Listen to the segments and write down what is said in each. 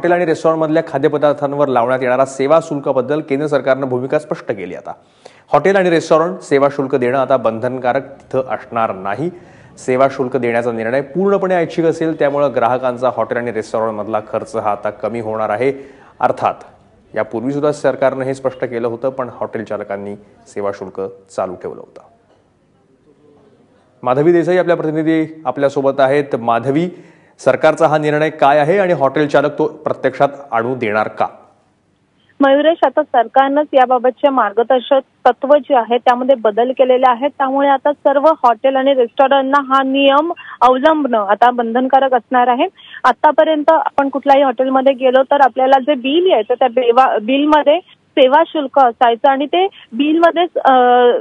Hotel आणि रेस्टॉरंटमधल्या खाद्यपदार्थांवर लावण्यात येणारा सेवा शुल्काबद्दल केंद्र सरकारनं भूमिका स्पष्ट केली आता. हॉटेल आणि रेस्टॉरंट सेवा शुल्क देणं आता बंधनकारक तिथं असणार नाही. सेवा शुल्क देण्याचा निर्णय पूर्णपणे ऐच्छिक असेल त्यामुळं ग्राहकांचा हॉटेल आणि रेस्टॉरंटमधला खर्च हा आता कमी होणार आहे. अर्थात यापूर्वी सुद्धा सरकारनं हे स्पष्ट केलं होतं पण हॉटेल चालकांनी सेवा शुल्क चालू ठेवलं होतं. माधवी देसाई आपल्या प्रतिनिधी आपल्यासोबत आहेत. माधवी सरकारचा हा निर्णय काय आहे आणि हॉटेल चालक तो प्रत्यक्षात आणू देणार का? मयुरेश आता सरकारनंच याबाबतचे मार्गदर्शक तत्व जे आहे त्यामध्ये बदल केलेले आहेत. त्यामुळे आता सर्व हॉटेल आणि रेस्टॉरंटना हा नियम अवलंबणं आता बंधनकारक असणार आहे. आतापर्यंत आपण कुठल्याही हॉटेलमध्ये गेलो तर आपल्याला जे बिल यायचं त्या बिलमध्ये सेवा शुल्क असायचं आणि ते बिलमध्येच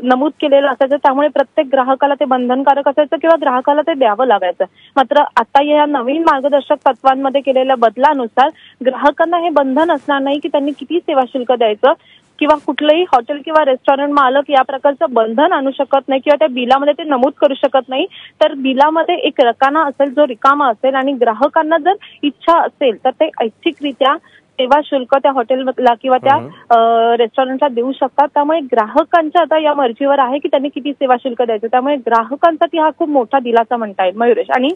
नमूद केलेलं असायचं. त्यामुळे प्रत्येक ग्राहकाला ते बंधनकारक असायचं किंवा ग्राहकाला ते द्यावं लागायचं. मात्र आता या नवीन मार्गदर्शक तत्वांमध्ये केलेल्या बदलानुसार ग्राहकांना हे बंधन असणार नाही की त्यांनी किती सेवा शुल्क द्यायचं किंवा कुठलंही हॉटेल किंवा रेस्टॉरंट मालक या प्रकारचं बंधन आणू शकत नाही किंवा त्या बिलामध्ये ते नमूद करू शकत नाही. तर बिलामध्ये एक रकाना असेल जो रिकामा असेल आणि ग्राहकांना जर इच्छा असेल तर ते ऐच्छिकरित्या सेवा शुल्क त्या हॉटेलला किंवा त्या रेस्टॉरंटला देऊ शकतात. त्यामुळे ग्राहकांच्या आता या मर्जीवर आहे की त्यांनी किती सेवा शुल्क द्यायचं? त्यामुळे ग्राहकांसाठी हा खूप मोठा दिलासा म्हणता येईल मयुरेश. आणि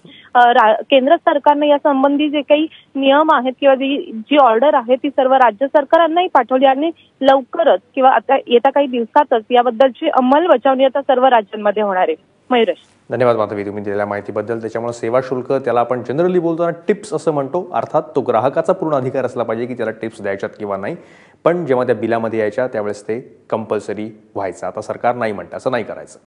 केंद्र सरकारने या संबंधी जे काही नियम आहेत किंवा जी जी ऑर्डर आहे ती सर्व राज्य सरकारांनाही पाठवली आणि लवकरच किंवा आता येत्या काही दिवसातच याबद्दलची अंमलबजावणी आता सर्व राज्यांमध्ये होणार आहे. मयुरेश. धन्यवाद माधवी तुम्ही दिलेल्या माहितीबद्दल. त्याच्यामुळे सेवा शुल्क त्याला आपण जनरली बोलताना टिप्स असं म्हणतो. अर्थात तो ग्राहकाचा पूर्ण अधिकार असला पाहिजे की त्याला टिप्स द्यायच्यात किंवा नाही. पण जेव्हा त्या बिलामध्ये यायच्या त्यावेळेस ते कंपल्सरी व्हायचं. आता सरकार नाही म्हणतं असं नाही करायचं.